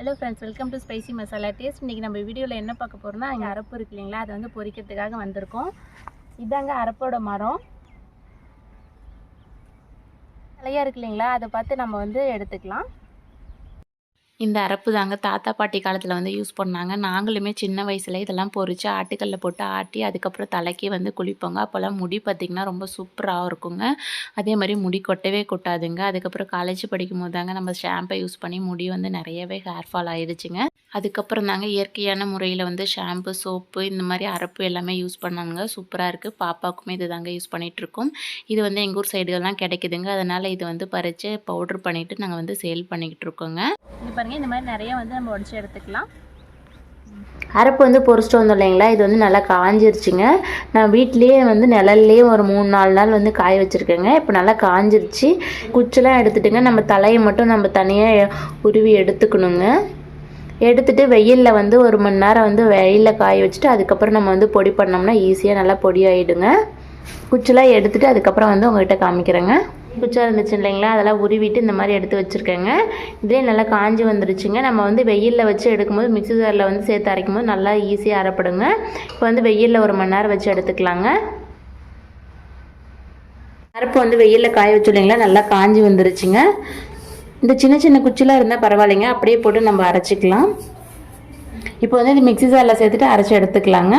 Hello friends welcome to spicy masala taste இன்றைக்கி நம்ம வீடியோவில் என்ன பார்க்க போகிறோம்னா அங்கே அரப்பு இருக்கு இல்லைங்களா? அதை வந்து பொரிக்கிறதுக்காக வந்திருக்கோம். இதாங்க அரப்போட மரம். தலையாக இருக்கு இல்லைங்களா? அதை பார்த்து நம்ம வந்து எடுத்துக்கலாம். இந்த அரப்பு தாங்க தாத்தா பாட்டி காலத்தில் வந்து யூஸ் பண்ணாங்க. நாங்களுமே சின்ன வயசில் இதெல்லாம் பொறிச்சு ஆட்டுக்கல்ல போட்டு ஆட்டி அதுக்கப்புறம் தலைக்கு வந்து குளிப்போங்க. அப்போல்லாம் முடி பார்த்திங்கன்னா ரொம்ப சூப்பராக இருக்குங்க. அதே மாதிரி முடி கொட்டவே கொட்டாதுங்க. அதுக்கப்புறம் காலேஜ் படிக்கும் போது தாங்க நம்ம ஷாம்பை யூஸ் பண்ணி முடி வந்து நிறையவே ஹேர் ஃபால் ஆயிடுச்சுங்க. அதுக்கப்புறம் தாங்க இயற்கையான முறையில் வந்து ஷாம்பு சோப்பு இந்த மாதிரி அரப்பு எல்லாமே யூஸ் பண்ணாங்க சூப்பராக இருக்குது பாப்பாவுக்குமே இது தாங்க யூஸ் பண்ணிகிட்ருக்கோம் இது வந்து எங்கள் ஊர் சைடுலாம் கிடைக்குதுங்க. அதனால் இது வந்து பறித்து பவுட்ரு பண்ணிவிட்டு நாங்கள் வந்து சேல் பண்ணிக்கிட்டு இருக்கோங்க இது பாருங்கள் இந்த மாதிரி நிறைய வந்து நம்ம உடச்சி எடுத்துக்கலாம். அரப்பு வந்து பொரிச்சிட்டு வந்தோம் இல்லைங்களா? இது வந்து நல்லா காஞ்சிருச்சுங்க. நான் வீட்லேயே வந்து நிழல்லையே ஒரு மூணு நாலு நாள் வந்து காய வச்சுருக்கேங்க. இப்போ நல்லா காஞ்சிருச்சு. குச்செல்லாம் எடுத்துட்டுங்க. நம்ம தலையை மட்டும் நம்ம தனியாக உருவி எடுத்துக்கணுங்க. எடுத்துட்டு வெயிலில் வந்து ஒரு மணி நேரம் வந்து வெயிலில் காய வச்சுட்டு அதுக்கப்புறம் நம்ம வந்து பொடி பண்ணோம்னா ஈஸியாக நல்லா பொடி ஆகிடுங்க குச்செல்லாம் எடுத்துட்டு அதுக்கப்புறம் வந்து உங்கள்கிட்ட காமிக்கிறேங்க. குச்சா இருந்துச்சு இல்லைங்களா? அதெல்லாம் உருவிட்டு இந்த மாதிரி எடுத்து வச்சுருக்கேங்க. இதே நல்லா காஞ்சி வந்துருச்சுங்க. நம்ம வந்து வெயிலில் வச்சு எடுக்கும்போது மிக்ஸி ஜாரில் வந்து சேர்த்து அரைக்கும் போது நல்லா ஈஸியாக அரைப்படுங்க. இப்போ வந்து வெயிலில் ஒரு மணி நேரம் வச்சு எடுத்துக்கலாங்க. அரைப்பு வந்து வெயிலில் காய வச்சு இல்லைங்களா? நல்லா காஞ்சி வந்துருச்சுங்க. இந்த சின்ன சின்ன குச்சிலாம் இருந்தால் பரவாயில்லைங்க. அப்படியே போட்டு நம்ம அரைச்சிக்கலாம். இப்போ வந்து இது மிக்ஸி ஜாரில் சேர்த்துட்டு அரைச்சி எடுத்துக்கலாங்க.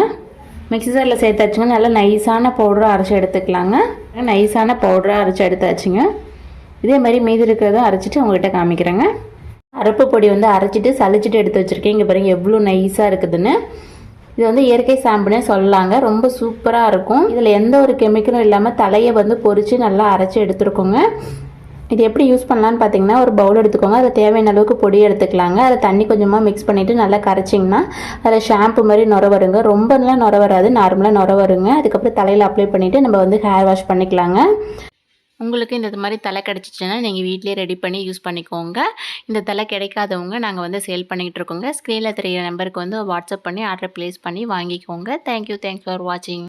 மிக்ஸி ஜாரில் சேர்த்தாச்சுங்க. நல்லா நைஸான பவுடராக அரைச்சி எடுத்துக்கலாங்க. நைஸான பவுடராக அரைச்சி எடுத்தாச்சுங்க. இதே மாதிரி மீதி இருக்கிறதும் அரைச்சிட்டு உங்கள்கிட்ட காமிக்கிறேங்க. அரப்பு பொடி வந்து அரைச்சிட்டு சலிச்சிட்டு எடுத்து வச்சுருக்கேன். இங்கே பாருங்க எவ்வளோ நைஸாக இருக்குதுன்னு. இது வந்து இயற்கை சாம்புனே சொல்லலாங்க. ரொம்ப சூப்பராக இருக்கும். இதில் எந்த ஒரு கெமிக்கலும் இல்லாமல் தலையை வந்து பொறிச்சு நல்லா அரைச்சி எடுத்துருக்கோங்க. இது எப்படி யூஸ் பண்ணலான்னு பார்த்தீங்கன்னா ஒரு பவுல் எடுத்துக்கோங்க. அதில் தேவையான அளவுக்கு பொடி எடுத்துக்கலாங்க. அதில் தண்ணி கொஞ்சமாக மிக்ஸ் பண்ணிவிட்டு நல்லா கரைச்சிங்கன்னா அதில் ஷாம்பு மாதிரி நுர வருங்க. ரொம்பலாம் நுர வராது. நார்மலாக நுர வருங்க. அதுக்கப்புறம் தலையில் அப்ளை பண்ணிவிட்டு நம்ம வந்து ஹேர் வாஷ் பண்ணிக்கலாங்க. உங்களுக்கு இந்த மாதிரி தலை கிடச்சிச்சின்னா நீங்கள் வீட்டிலே ரெடி பண்ணி யூஸ் பண்ணிக்கோங்க. இந்த தலை கிடைக்காதவங்க நாங்கள் வந்து சேல் பண்ணிக்கிட்டு இருக்கோங்க. ஸ்க்ரீனில் தெரியிற நம்பருக்கு வந்து வாட்ஸ்அப் பண்ணி ஆர்டர் ப்ளேஸ் பண்ணி வாங்கிக்கோங்க. தேங்க்யூ தேங்க்ஸ் ஃபார் வாட்சிங்